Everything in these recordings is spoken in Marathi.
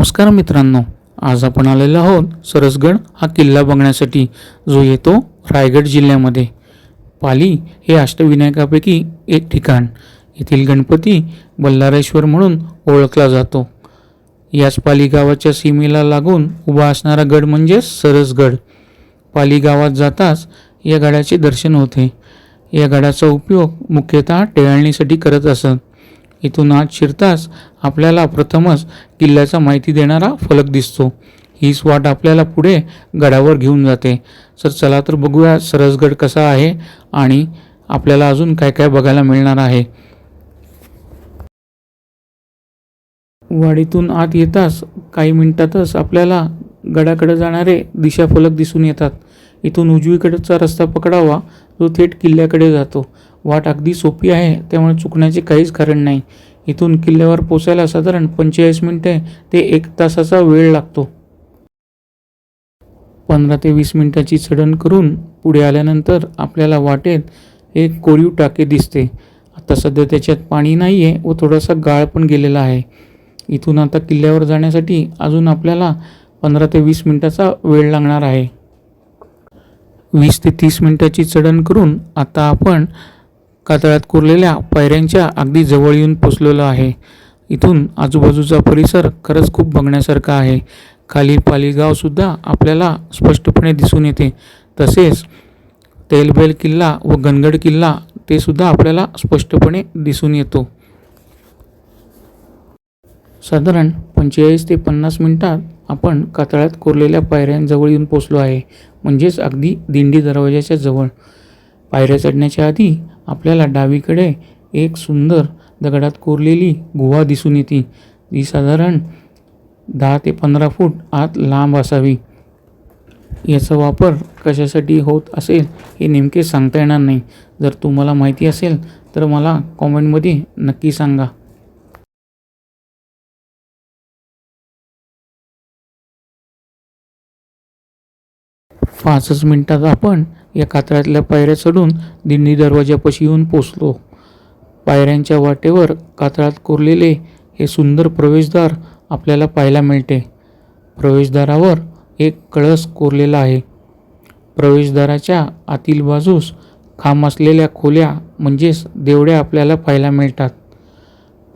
नमस्कार मित्रांनो आज आपण आलेलो आहोत सरसगड हा किल्ला बघण्यासाठी. जो येतो रायगड जिल्ह्यामध्ये. पाली हे अष्टविनायकापैकी एक ठिकाण. येथील गणपती बल्लारेश्वर म्हणून ओळखला जातो. याच पाली गावाच्या सीमेला लागून उभा असणारा गड म्हणजे सरसगड. पाली गावात जाताच या गडाचे दर्शन होते. या गडाचा उपयोग मुख्यतः टेळणीसाठी करत असत. इथून आत शिरताच आपल्याला प्रथमच किल्ल्याचा माहिती देणारा फलक दिसतो. हीच वाट आपल्याला पुढे गडावर घेऊन जाते. तर चला तर बघूया सरसगड कसा आहे आणि आपल्याला अजून काय काय बघायला मिळणार आहे. वाडीतून आत येताच काही मिनिटातच आपल्याला गडाकडे जाणारे दिशाफलक दिसून येतात. इथून उजवीकडचा रस्ता पकडावा जो थेट किल्ल्याकडे जातो. वाट अगदी सोपी आहे त्यामुळे चुकण्याचे काहीच कारण नाही. इथून किल्ल्यावर पोचायला साधारण पंचेचाळीस मिनिटे ते एक तासाचा वेळ लागतो. पंधरा ते वीस मिनिटाची चढण करून पुढे आल्यानंतर आपल्याला वाटेत एक कोरीव टाके दिसते. आता सध्या त्याच्यात पाणी नाही आहे व थोडासा गाळ पण गेलेला आहे. इथून आता किल्ल्यावर जाण्यासाठी अजून आपल्याला पंधरा ते वीस मिनिटाचा वेळ लागणार आहे. वीस ते तीस मिनिटाची चढण करून आता आपण कातळात कोरलेल्या पायऱ्यांच्या अगदी जवळ येऊन पोचलेलो आहे. इथून आजूबाजूचा परिसर खरंच खूप बघण्यासारखा आहे. खाली पालीगावसुद्धा आपल्याला स्पष्टपणे दिसून येते. तसेच तेलबेल किल्ला व गनगड किल्ला ते सुद्धा आपल्याला स्पष्टपणे दिसून येतो. साधारण पंचेचाळीस ते पन्नास मिनिटात आपण कातळात कोरलेल्या पायऱ्यांजवळ येऊन पोचलो आहे. म्हणजेच अगदी दिंडी दरवाजाच्या जवळ. पायऱ्या चढण्याच्या आधी आपल्याला डावीकडे एक सुंदर दगडात कोरलेली गुहा दिसून येते. जी साधारण दहा ते पंधरा फूट आत लांब असावी. याचा वापर कशासाठी होत असेल हे नेमके सांगता येणार नाही. जर तुम्हाला माहिती असेल तर मला कॉमेंटमध्ये नक्की सांगा. पाचच मिनटात आपण या कातळातल्या पायऱ्या चढून दिंडी दरवाजापाशी येऊन पोचलो. पायऱ्यांच्या वाटेवर कातळात कोरलेले हे सुंदर प्रवेशद्वार आपल्याला पाहायला मिळते. प्रवेशद्वारावर एक कळस कोरलेला आहे. प्रवेशद्वाराच्या आतील बाजूस खांब असलेल्या खोल्या म्हणजेच देवड्या आपल्याला पाहायला मिळतात.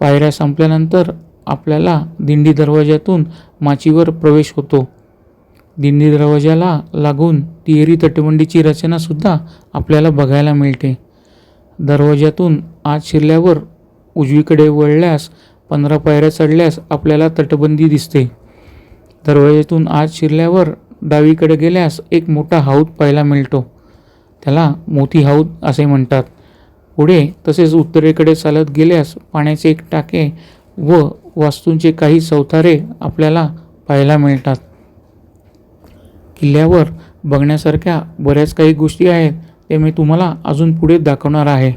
पायऱ्या संपल्यानंतर आपल्याला दिंडी दरवाजातून माचीवर प्रवेश होतो. दिंडी दरवाजाला लागून तिहेरी तटबंदीची रचनासुद्धा आपल्याला बघायला मिळते. दरवाजातून आत शिरल्यावर उजवीकडे वळल्यास पंधरा पायऱ्या चढल्यास आपल्याला तटबंदी दिसते. दरवाज्यातून आत शिरल्यावर डावीकडे गेल्यास एक मोठा हौद पाहायला मिळतो. त्याला मोती हौद असे म्हणतात. पुढे तसेच उत्तरेकडे चालत गेल्यास पाण्याचे एक टाके व वास्तूंचे काही चौथारे आपल्याला पाहायला मिळतात. किल्ल्यावर बघण्यासारख्या बऱ्याच काही गोष्टी आहेत ते मी तुम्हाला अजून पुढे दाखवणार आहे.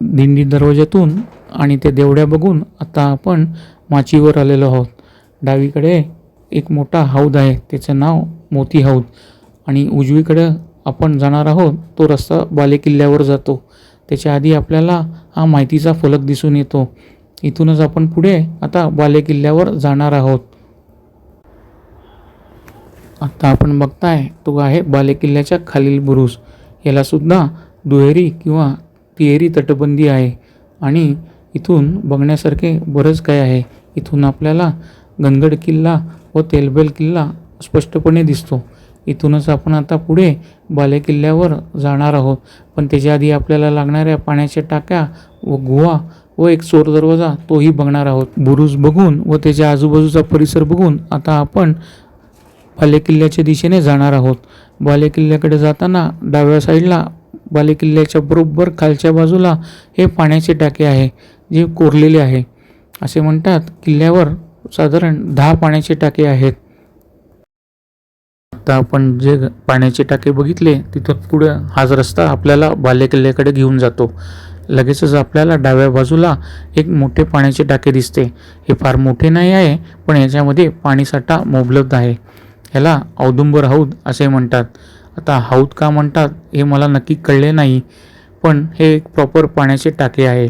दिंडी दरवाज्यातून आणि त्या देवड्या बघून आता आपण माचीवर आलेलो आहोत. डावीकडे एक मोठा हौद आहे त्याचं नाव मोती हौद. आणि उजवीकडे आपण जाणार आहोत तो रस्ता बालेकिल्ल्यावर जातो. त्याच्या आधी आपल्याला हा माहितीचा फलक दिसून येतो. इथूनच आपण पुढे आता बालेकिल्ल्यावर जाणार आहोत. आता आपण बघताय तो आहे बालेकिल्ल्याच्या खालील बुरुज. याला सुद्धा दुहेरी किंवा तिहेरी तटबंदी आहे. आणि इथून बघण्यासारखे बरंच काय आहे. इथून आपल्याला गनगड किल्ला व तेलबेल किल्ला स्पष्टपणे दिसतो. इथूनच आपण आता पुढे बालेकिल्ल्यावर जाणार आहोत. पण त्याच्या आधी आपल्याला लागणाऱ्या पाण्याच्या टाक्या व गुहा व एक चोर दरवाजा तोही बघणार आहोत. बुरुज बघून व त्याच्या आजूबाजूचा परिसर बघून आता आपण बालेकिल्ल्याच्या दिशेने जाणार आहोत. बालेकिल्ल्याकडे जाताना डाव्या साईडला बालेकिल्ल्याच्या बरोबर खालच्या बाजूला हे पाण्याचे टाके आहे जे कोरलेले आहे. असे म्हणतात किल्ल्यावर साधारण दहा पाण्याचे टाके आहेत. आता आपण जे पाण्याचे टाके बघितले तिथं पुढं हाच रस्ता आपल्याला बालेकिल्ल्याकडे घेऊन जातो. लगेचच आपल्याला डाव्या बाजूला एक मोठे पाण्याचे टाके दिसते. हे फार मोठे नाही आहे पण याच्यामध्ये पाणीसाठा मोबलब्ध आहे. ह्याला औदुंबर हौद असे म्हणतात. आता हौद का म्हणतात हे मला नक्की कळले नाही पण हे एक प्रॉपर पाण्याचे टाके आहे.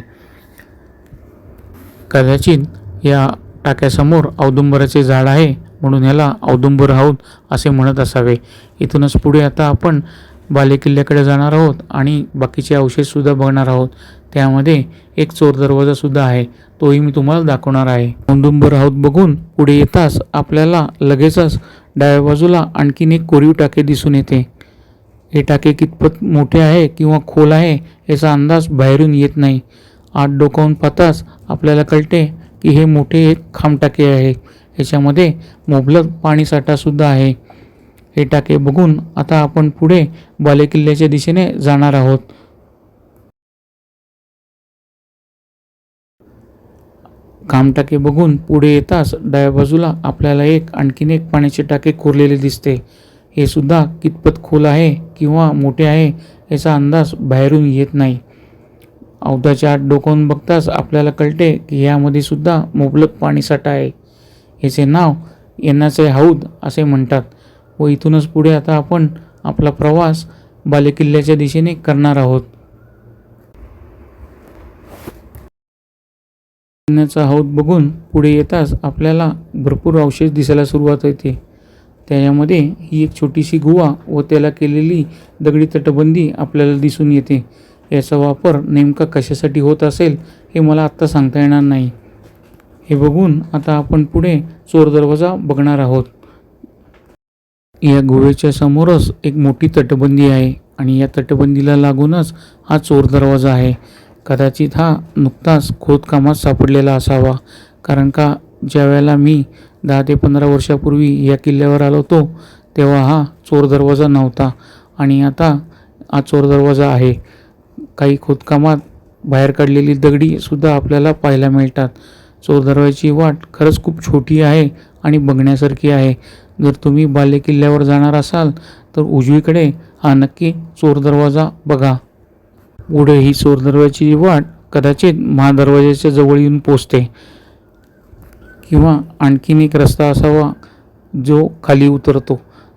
कदाचित या टाक्यासमोर औदुंबराचे झाड आहे म्हणून ह्याला औदुंबर हौद असे म्हणत असावे. इथूनच पुढे आता आपण बालेकिल्ल्याकडे जाणार आहोत आणि बाकीचे अवशेषसुद्धा बघणार आहोत. त्यामध्ये एक चोर दरवाजासुद्धा आहे. तोही मी तुम्हाला दाखवणार आहे. औदुंबर आहोत बघून पुढे येताच आपल्याला लगेचच डाव्या बाजूला आणखीन एक कोरीव टाके दिसून येते. हे टाके कितपत मोठे आहे किंवा खोल आहे याचा अंदाज बाहेरून येत नाही. आत डोकावून पाहताच आपल्याला कळते की हे मोठे एक खांबटाके आहे. याच्यामध्ये मोबलक पाणीसाठासुद्धा आहे. हे टाके बघून आता आपण पुढे बालेकिल्ल्याच्या दिशेने जाणार आहोत. कामटाके बघून पुढे येताच डाव्या बाजूला आपल्याला एक आणखीन एक पाण्याचे टाके कोरलेले दिसते. हे सुद्धा कितपत खोल आहे किंवा मोठे आहे याचा अंदाज बाहेरून येत नाही. अवधाच्या आत डोकावून बघताच आपल्याला कळते की यामध्ये सुद्धा मुबलक पाणीसाठा आहे. याचे नाव येण्याचे हौद असे म्हणतात. व इथूनच पुढे आता आपण आपला प्रवास बालेकिल्ल्याच्या दिशेने करणार आहोत. येण्याचा हौद बघून पुढे येताच आपल्याला भरपूर अवशेष दिसायला सुरुवात होते. त्याच्यामध्ये ही एक छोटीशी गुहा व त्याला केलेली दगडी तटबंदी आपल्याला दिसून येते. याचा वापर नेमका कशासाठी होत असेल हे मला आत्ता सांगता येणार नाही. हे बघून आता आपण पुढे चोर दरवाजा बघणार आहोत. या गोव्याच्या समोरच एक मोठी तटबंदी आहे आणि या तटबंदीला लागूनच हा चोर दरवाजा आहे. कदाचित हा नुकताच खोदकामात सापडलेला असावा कारण का ज्या वेळेला मी दहा ते पंधरा वर्षापूर्वी या किल्ल्यावर आलो होतो तेव्हा हा चोर दरवाजा नव्हता आणि आता हा चोर दरवाजा आहे. काही खोदकामात बाहेर काढलेली दगडीसुद्धा आपल्याला पाहायला मिळतात. चोर दरवाजाची वाट खरंच खूप छोटी आहे आणि बघण्यासारखी आहे. जर तुम्ही बाले किल्ल्यावर जाणार असाल तर उजवीकडे हा नक्की चोर दरवाजा बघा. पुढे ही चोर दरवाजाची वाट कदाचित महादरवाजाच्या जवळ येऊन पोचते. किंवा आणखीन एक रस्ता असावा जो खाली उतरतो.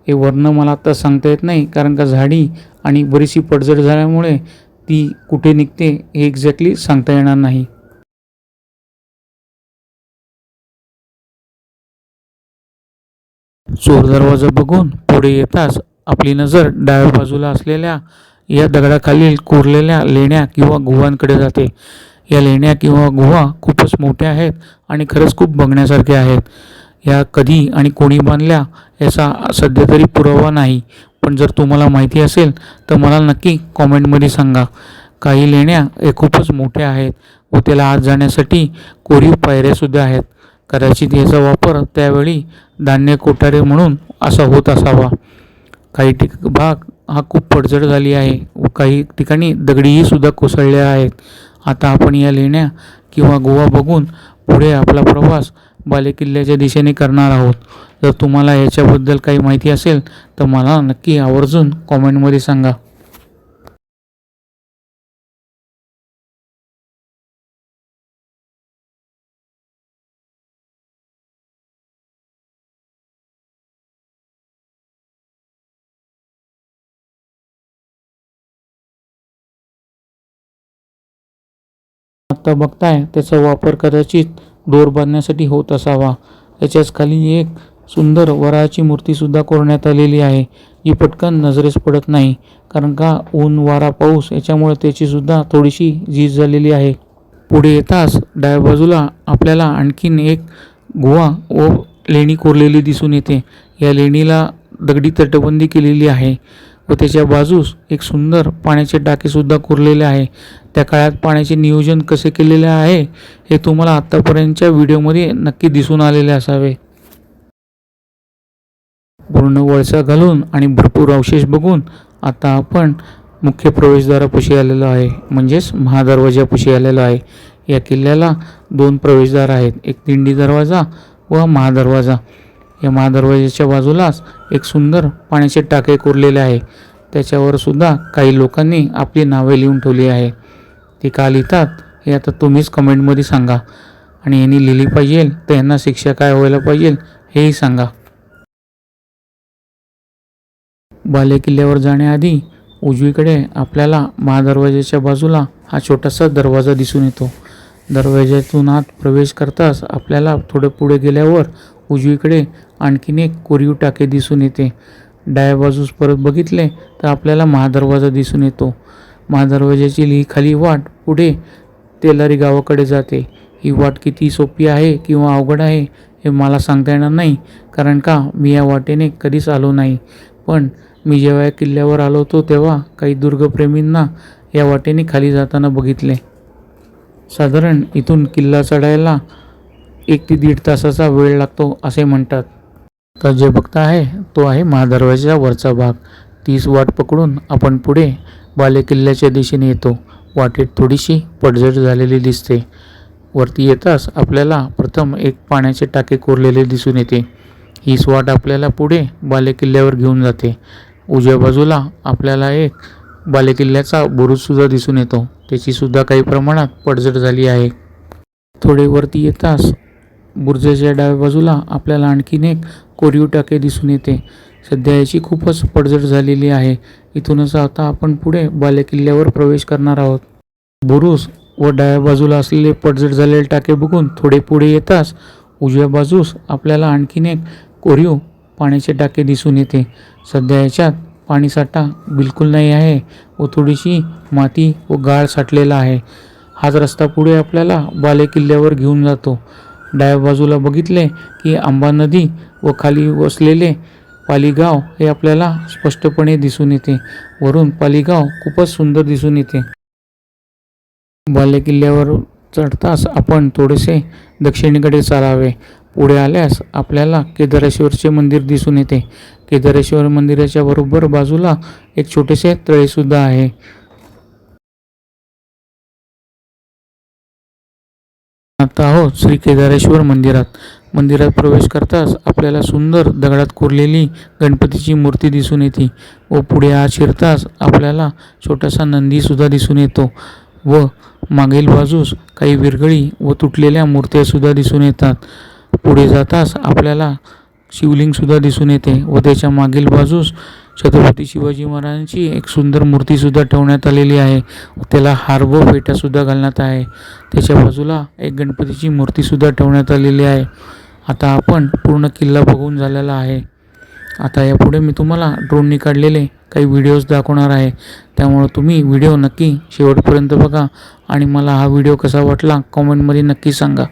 हे वर्ण मला आत्ता सांगता येत नाही कारण का झाडी आणि बरीचशी पडझड झाल्यामुळे ती कुठे निघते हे एक्झॅक्टली सांगता येणार नाही. चोर दरवाजा बघून पुढे येताच आपली नजर डाव्या बाजूला असलेल्या या दगडाखालील कोरलेल्या लेण्या किंवा गुहांकडे जाते. या लेण्या किंवा गुहा खूपच मोठ्या आहेत आणि खरंच खूप बघण्यासारख्या आहेत. या कधी आणि कोणी बांधल्या याचा सध्या तरी पुरावा नाही. पण जर तुम्हाला माहिती असेल तर मला नक्की कॉमेंटमध्ये सांगा. काही लेण्या हे खूपच मोठ्या आहेत व त्याला आत जाण्यासाठी कोरीव पायऱ्यासुद्धा आहेत. कदाचित याचा वापर त्यावेळी धान्य कोठारे म्हणून असा होत असावा. काही ठिक भाग हा खूप पडझड झाली आहे. व काही ठिकाणी दगडीही सुद्धा कोसळल्या आहेत. आता आपण या लेण्या किंवा गोवा बघून पुढे आपला प्रवास बालेकिल्ल्याच्या दिशेने करणार आहोत. जर तुम्हाला याच्याबद्दल काही माहिती असेल तर मला नक्की आवर्जून कॉमेंटमध्ये सांगा. आता बघताय त्याचा वापर कदाचित दोर बांधण्यासाठी होत असावा. त्याच्याच खाली एक सुंदर वराची मूर्तीसुद्धा कोरण्यात आलेली आहे. जी पटकन नजरेस पडत नाही कारण का ऊन वारा पाऊस याच्यामुळे त्याची सुद्धा थोडीशी झीज झालेली आहे. पुढे येताच डाव्या बाजूला आपल्याला आणखीन एक गुहा व लेणी कोरलेली दिसून येते. या लेणीला दगडी तटबंदी केलेली आहे. व त्याच्या बाजूस एक सुंदर पाण्याचे टाकेसुद्धा कोरलेले आहे. त्या काळात पाण्याचे नियोजन कसे केलेले आहे हे तुम्हाला आत्तापर्यंतच्या व्हिडिओमध्ये नक्की दिसून आलेले असावे. पूर्ण वळसा घालून आणि भरपूर अवशेष बघून आता आपण मुख्य प्रवेशद्वारापाशी आलेलो आहे म्हणजेच महादरवाजापाशी आलेलो आहे. या किल्ल्याला दोन प्रवेशद्वार आहेत एक दिंडी दरवाजा व महादरवाजा. या महादरवाज्याच्या बाजूलाच एक सुंदर पाण्याचे टाके कोरलेले आहे. त्याच्यावर सुद्धा काही लोकांनी आपली नावे लिहून ठेवली आहे. ती का लिहितात हे आता तुम्हीच कमेंटमध्ये सांगा. आणि यांनी लिहिली पाहिजे तर यांना शिक्षा काय व्हायला पाहिजे हेही सांगा. बालेकिल्ल्यावर जाण्याआधी उजवीकडे आपल्याला महादरवाज्याच्या बाजूला हा छोटासा दरवाजा दिसून येतो. दरवाज्यातून आत प्रवेश करताच आपल्याला थोडे पुढे गेल्यावर उजवीकडे आणखीन एक कोरीव टाके दिसून येते. डाव्या बाजूस परत बघितले तर आपल्याला महादरवाजा दिसून येतो. महादरवाजाची ही खाली वाट पुढे तेलारी गावाकडे जाते. ही वाट किती सोपी आहे किंवा अवघड आहे हे मला सांगता येणार नाही कारण का मी या वाटेने कधीच आलो नाही. पण मी जेव्हा या किल्ल्यावर आलो होतो तेव्हा काही दुर्गप्रेमींना या वाटेने खाली जाताना बघितले. साधारण इथून किल्ला चढायला एक ते दीड तासाचा वेळ लागतो असे म्हणतात. तर जे बघता आहे तो आहे महादरवाजाचा वरचा भाग. तीच वाट पकडून आपण पुढे बालेकिल्ल्याच्या दिशेने येतो. वाटेत थोडीशी पडझड झालेली दिसते. वरती येताच आपल्याला प्रथम एक पाण्याचे टाके कोरलेले दिसून येते. हीच वाट आपल्याला पुढे बालेकिल्ल्यावर घेऊन जाते. उजव्या बाजूला आपल्याला एक बालेकिल्ल्याचा बुरुजसुद्धा दिसून येतो. त्याचीसुद्धा काही प्रमाणात पडझड झाली आहे. थोडे वरती येताच बुरुजाच्या डाव्या बाजूला आपल्याला आणखीन एक कोरीव टाके दिसून येते. सध्या याची खूपच पडझड झालेली आहे. इथूनच आता आपण पुढे बालेकिल्ल्यावर प्रवेश करणार आहोत. बुरुज व डाव्या बाजूला असलेले पडझड झालेले टाके बघून थोडे पुढे येताच उजव्या बाजूस आपल्याला आणखीन एक कोरीव पाण्याचे टाके दिसून येते. सध्या याच्यात पाणीसाठा बिलकुल नाही आहे व थोडीशी माती व गाळ साठलेला आहे. हाच रस्ता पुढे आपल्याला बालेकिल्ल्यावर घेऊन जातो. डाव्या बाजूला बघितले की आंबा नदी व खाली वसलेले पालीगाव हे आपल्याला स्पष्टपणे दिसून येते. वरून पालीगाव खूपच सुंदर दिसून येते. बालेकिल्ल्यावर चढताच आपण थोडेसे दक्षिणेकडे चालावे. पुढे आल्यास आपल्याला केदारेश्वरचे मंदिर दिसून येते. केदारेश्वर मंदिराच्या बरोबर बाजूला एक छोटेसे तळेसुद्धा आहे. आता आहोत श्री केदारेश्वर मंदिरात. मंदिरात प्रवेश करताच आपल्याला सुंदर दगडात कोरलेली गणपतीची मूर्ती दिसून येते व पुढे आत शिरताच आपल्याला छोटासा नंदीसुद्धा दिसून येतो व मागील बाजूस काही विरगळी व तुटलेल्या मूर्त्यासुद्धा दिसून येतात. पुढे जाताच आपल्याला शिवलिंगसुद्धा दिसून येते व त्याच्या मागील बाजूस छत्रपती शिवाजी महाराजांची एक सुंदर मूर्तीसुद्धा ठेवण्यात आलेली आहे. त्याला हार व फेट्यासुद्धा घालण्यात आहे. त्याच्या बाजूला एक गणपतीची मूर्तीसुद्धा ठेवण्यात आलेली आहे. आता आपण पूर्ण किल्ला बघून झालेला आहे. आता यापुढे मी तुम्हाला ड्रोननी काढलेले काही व्हिडिओज दाखवणार आहे. त्यामुळं तुम्ही व्हिडिओ नक्की शेवटपर्यंत बघा आणि मला हा व्हिडिओ कसा वाटला कॉमेंटमध्ये नक्की सांगा.